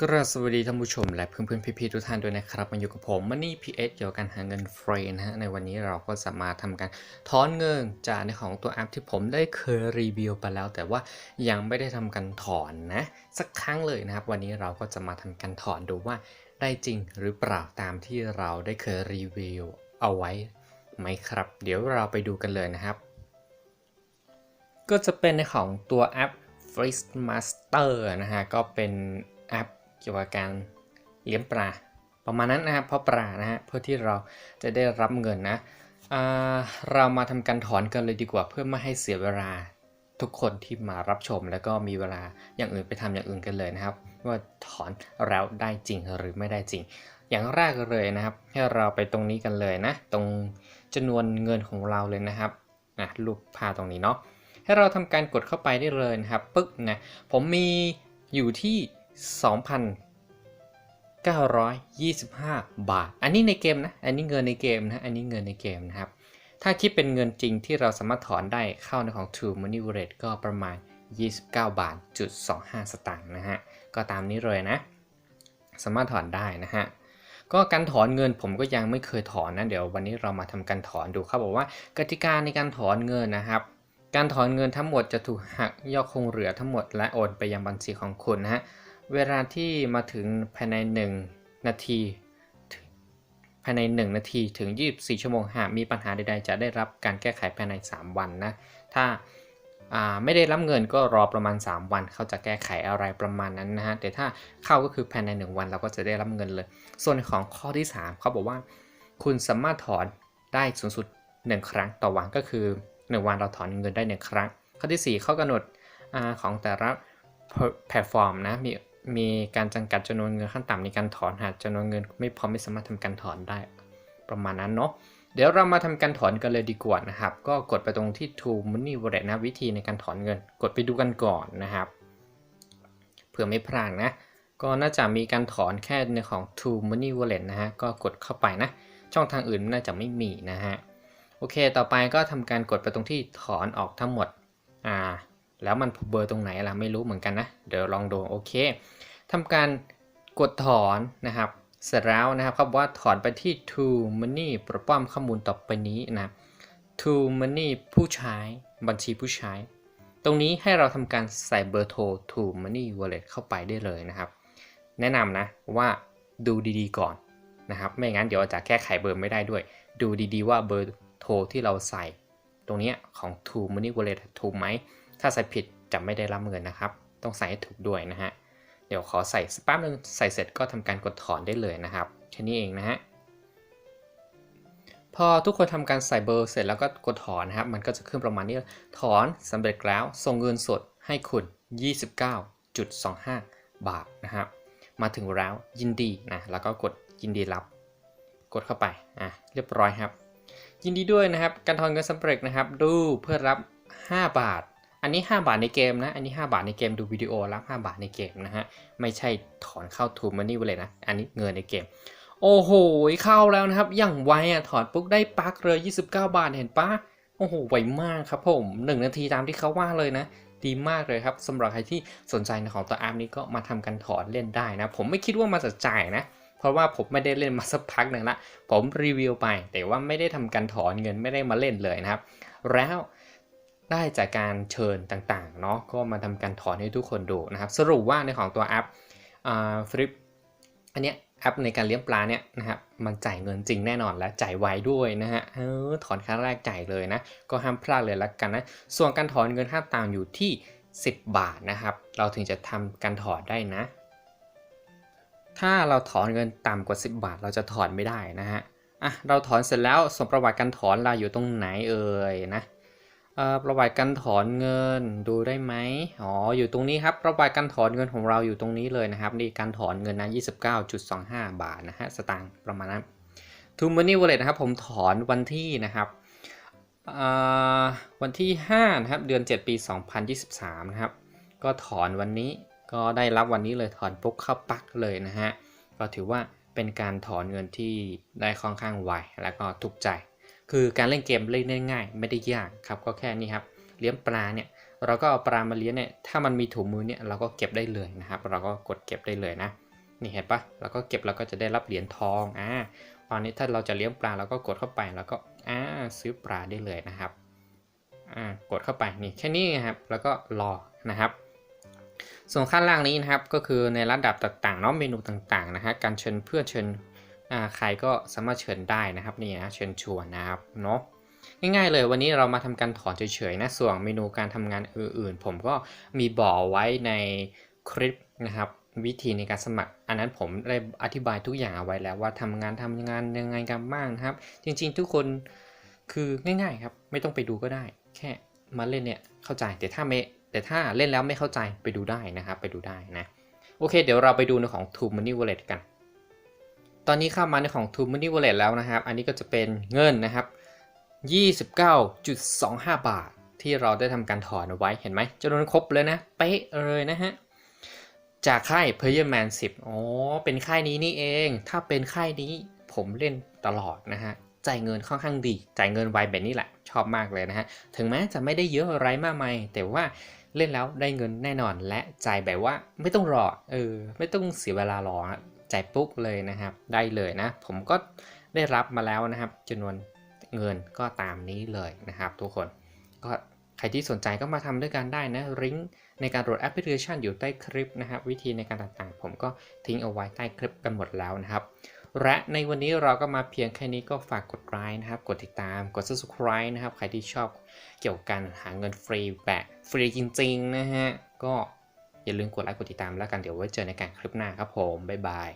กราบสวัสดีท่านผู้ชมและเพื่อนๆพี่ๆทุกท่านด้วยนะครับมาอยู่กับผมมันนี่พีเอสเกี่ยวกับการหาเงินฟรีนะฮะในวันนี้เราก็จะมาทำการถอนเงินจากในของตัวแอปที่ผมได้เคยรีวิวไปแล้ว แต่ว่ายังไม่ได้ทำการถอนนะ สักครั้งเลยนะครับ วันนี้เราก็จะมาทำการถอนดูว่าได้จริงหรือเปล่าตามที่เราได้เคยรีวิวเอาไว้ไหมครับ เดี๋ยวเราไปดูกันเลยนะครับ ก็จะเป็นในของตัวแอป Fish Master นะฮะก็เป็นแอป กี่ยวกับการเลี้ยงปลาประมาณนั้นนะครับเพราะปลานะฮะเพื่อที่เราจะได้รับเงินนะอ่าเรามาทำการถอนกันเลยดีกว่าเพื่อไม่ให้เสียเวลาทุกคนที่มารับชมแล้วก็มีเวลาอย่างอื่นไปทำอย่างอื่นกันเลยนะครับ ว่าถอนแล้วได้จริงหรือไม่ได้จริง อย่างแรกเลยนะครับ ให้เราไปตรงนี้กันเลยนะ ตรงจำนวนเงินของเราเลยนะครับอะรูปภาพตรงนี้เนาะให้เราทำการกดเข้าไปได้เลยนะครับปึ๊บนะผมมีอยู่ที่ 925 บาท อันนี้ในเกมนะ อันนี้เงินในเกมนะ อันนี้เงินในเกมนะครับ ถ้าคิดเป็นเงินจริงที่เราสามารถถอนได้เข้าในของ True Money Wallet ก็ประมาณ 29 บาทจุด25 สตางค์นะฮะ ก็ตามนี้เลยนะ สามารถถอนได้นะฮะ ก็การถอนเงินผมก็ยังไม่เคยถอนนะ เดี๋ยววันนี้เรามาทำการถอนดูเขาบอกว่ากติกาในการถอนเงินนะครับการถอนเงินทั้งหมดจะถูกหักยอดคงเหลือทั้งหมดและโอนไปยังบัญชีของคุณนะฮะ เวลาที่มาถึงภายใน 1 นาที ภายใน 1 นาทีถึง 24 ชั่วโมงหากมีปัญหาใดๆ จะได้รับการแก้ไขภายใน 3 วันนะ ถ้าไม่ได้รับเงินก็รอประมาณ 3 วัน เขาจะแก้ไขอะไรประมาณนั้นนะฮะแต่ถ้าเข้าก็คือภายใน 1 วันเราก็จะได้รับเงินเลย ส่วนของข้อที่ 3 เขาบอกว่า คุณสามารถถอนได้สูงสุด 1 ครั้งต่อวันก็คือ 1 วันเราถอนเงินได้ 1 ครั้ง ข้อที่4ข้อกำหนดอของแต่ละแพลตฟอร์มนะมี มีการจำกัดจำนวนเงินขั้นต่ำในการถอนหากจำนวนเงินไม่พอไม่สามารถทำการถอนได้ ประมาณนั้นเนาะเดี๋ยวเรามาทำการถอนกันเลยดีกว่านะครับ ก็กดไปตรงที่ True Money Wallet นะวิธีในการถอนเงิน กดไปดูกันก่อนนะครับเผื่อไม่พลาดนะ ก็น่าจะมีการถอนแค่ในของ True Money Wallet นะฮะก็กดเข้าไปนะ ช่องทางอื่นน่าจะไม่มีนะฮะโอเค ต่อไปก็ทำการกดไปตรงที่ถอนออกทั้งหมดอ่า แล้วมันเบอร์ตรงไหนล่ะไม่รู้เหมือนกันนะ เดี๋ยวลองดูโอเคทำการกดถอนนะครับ เสร็จแล้วนะครับเขาบอกว่าถอนไปที่ True Money ปรป้อมข้อมูลต่อไปนี้นะ True Money ผู้ใช้บัญชีผู้ใช้ ตรงนี้ให้เราทำการใส่เบอร์โทร True Money Wallet เข้าไปได้เลยนะครับ แนะนำนะว่าดูดีๆก่อนนะครับ ไม่งั้นเดี๋ยวจะแก้ไขเบอร์ไม่ได้ด้วย ดูดีๆว่าเบอร์โทรที่เราใส่ ตรงนี้ของ True Money Wallet ถูกไหม ถ้าใส่ผิดจะไม่ได้รับเงินนะครับ ต้องใส่ให้ถูกด้วยนะฮะ เดี๋ยวขอใส่สปั๊บนึงใส่เสร็จก็ทำการกดถอนได้เลยนะครับ แค่นี้เองนะฮะ พอทุกคนทำการใส่เบอร์เสร็จแล้วก็กดถอนนะครับ มันก็จะขึ้นประมาณนี้ ถอนสำเร็จแล้ว ส่งเงินสดให้คุณ 29.25 บาทนะครับ มาถึงแล้วยินดีนะ แล้วก็กดยินดีรับ กดเข้าไป อะ เรียบร้อยครับ ยินดีด้วยนะครับ การถอนเงินสำเร็จนะครับ ดูเพื่อรับ 5 บาท อันนี้ 5 บาทในเกมนะ อันนี้ 5 บาทในเกมดูวิดีโอรับ 5 บาทในเกมนะฮะ ไม่ใช่ถอนเข้าทูมันนี่ไปเลยนะ อันนี้เงินในเกม โอ้โห เข้าแล้วนะครับ อย่างไวอะ ถอนปุ๊บได้ปักเลย 29 บาทเห็นปะโอ้โห ไวมากครับผม 1 นาทีตามที่เขาว่าเลยนะ ดีมากเลยครับสำหรับใครที่สนใจในของตัวแอปนี้ก็มาทำการถอนเล่นได้นะ ผมไม่คิดว่ามาจะจ่ายนะเพราะว่าผมไม่ได้เล่นมาสักพักหนึ่งละ ผมรีวิวไป แต่ว่าไม่ได้ทำการถอนเงินไม่ได้มาเล่นเลยนะครับ แล้ว ได้จากการเชิญต่างๆเนาะก็มาทำการถอนให้ทุกคนดูนะครับ สรุปว่าในของตัวแอปฟลิปอันเนี้ยแอปในการเลี้ยงปลาเนี่ยนะครับมันจ่ายเงินจริงแน่นอนและจ่ายไวด้วยนะฮะเออถอนครั้งแรกจ่ายเลยนะ ก็ห้ามพลาดเลยละกันนะ ส่วนการถอนเงินค่าตามอยู่ที่ 10 บาทนะครับ เราถึงจะทำการถอนได้นะ ถ้าเราถอนเงินต่ำกว่า 10 บาท เราจะถอนไม่ได้นะฮะอะเราถอนเสร็จแล้วส่งประวัติการถอนเราอยู่ตรงไหนเอ่ยนะ ประวัติการถอนเงินดูได้ไหมอ๋อ อยู่ตรงนี้ครับประวัติการถอนเงินของเราอยู่ตรงนี้เลยนะครับนี่การถอนเงินนะ29.25 บาทนะฮะสตางค์ประมาณนั้นทูมันนี่วอลเล็ตนะครับผมถอนวันที่นะครับอ่าวันที่5นะครับเดือน 7 ปี 2023 นะครับ ก็ถอนวันนี้ก็ได้รับวันนี้เลยถอนปุ๊บเข้าปักเลยนะฮะก็ถือว่าเป็นการถอนเงินที่ได้ค่อนข้างไวแล้วก็ถูกใจ คือการเล่นเกมเล่นง่ายไม่ได้ยากครับก็แค่นี้ครับเลี้ยงปลาเนี่ยเราก็เอาปลามาเลี้ยงเนี่ยถ้ามันมีถุงมือเนี่ยเราก็เก็บได้เลยนะครับ เราก็กดเก็บได้เลยนะนี่เห็นปะเราก็เก็บเราก็จะได้รับเหรียญทองอ่าตอนนี้ถ้าเราจะเลี้ยงปลาเราก็กดเข้าไปแล้วก็อ่าซื้อปลาได้เลยนะครับอ่ากดเข้าไปนี่แค่นี้ครับแล้วก็รอนะครับ ส่วนข้างล่างนี้นะครับก็คือในระดับต่างๆเนาะเมนูต่างๆนะฮะการเชิญเพื่อนเชิญ ใครก็สามารถเชิญได้นะครับนี่นะเชิญชวนนะครับเนาะง่ายๆเลยวันนี้เรามาทำการถอนเฉยๆนะส่วนเมนูการทำงานอื่นๆ ผมก็มีบอกไว้ในคลิปนะครับวิธีในการสมัคร อันนั้นผมได้อธิบายทุกอย่างเอาไว้แล้วว่าทำงานทำงานยังไงกันบ้างนะครับ จริงๆทุกคนคือง่ายๆครับ ไม่ต้องไปดูก็ได้ แค่มาเล่นเนี่ยเข้าใจแต่ถ้าไม่แต่ถ้าเล่นแล้วไม่เข้าใจไปดูได้นะครับไปดูได้นะโอเค เดี๋ยวเราไปดูในของ True Money Wallet กัน ตอนนี้เข้ามาในของ True Money Wallet แล้วนะครับ อันนี้ก็จะเป็นเงินนะครับ 29.25 บาท ที่เราได้ทำการถอนเอาไว้เห็นไหมจำนวนครบเลยนะ เป๊ะเลยนะฮะ จากค่าย Player Man 10 อ๋อ เป็นค่ายนี้นี่เอง ถ้าเป็นค่ายนี้ผมเล่นตลอดนะฮะ จ่ายเงินค่อนข้างดี จ่ายเงินไวแบบนี้แหละ ชอบมากเลยนะฮะ ถึงแม้จะไม่ได้เยอะอะไรมากมาย แต่ว่าเล่นแล้วได้เงินแน่นอนและจ่ายแบบว่าไม่ต้องรอ เออ ไม่ต้องเสียเวลารอฮะ จ่ายปุ๊บเลยนะครับ ได้เลยนะ ผมก็ได้รับมาแล้วนะครับจำนวนเงินก็ตามนี้เลยนะครับ ทุกคนก็ใครที่สนใจก็มาทำด้วยกันได้นะลิงก์ในการโหลดแอปพลิเคชันอยู่ใต้คลิปนะครับ วิธีในการต่างๆ ผมก็ทิ้งเอาไว้ใต้คลิปกันหมดแล้วนะครับ และในวันนี้เราก็มาเพียงแค่นี้ก็ฝากกดไลค์นะครับ กดติดตาม กด subscribe นะครับ ใครที่ชอบเกี่ยวกับการหาเงินฟรีแบบฟรีจริงๆนะฮะก็ อย่าลืมกดไลค์กดติดตามแล้วกันเดี๋ยวไว้เจอในการคลิปหน้าครับผมบ๊ายบาย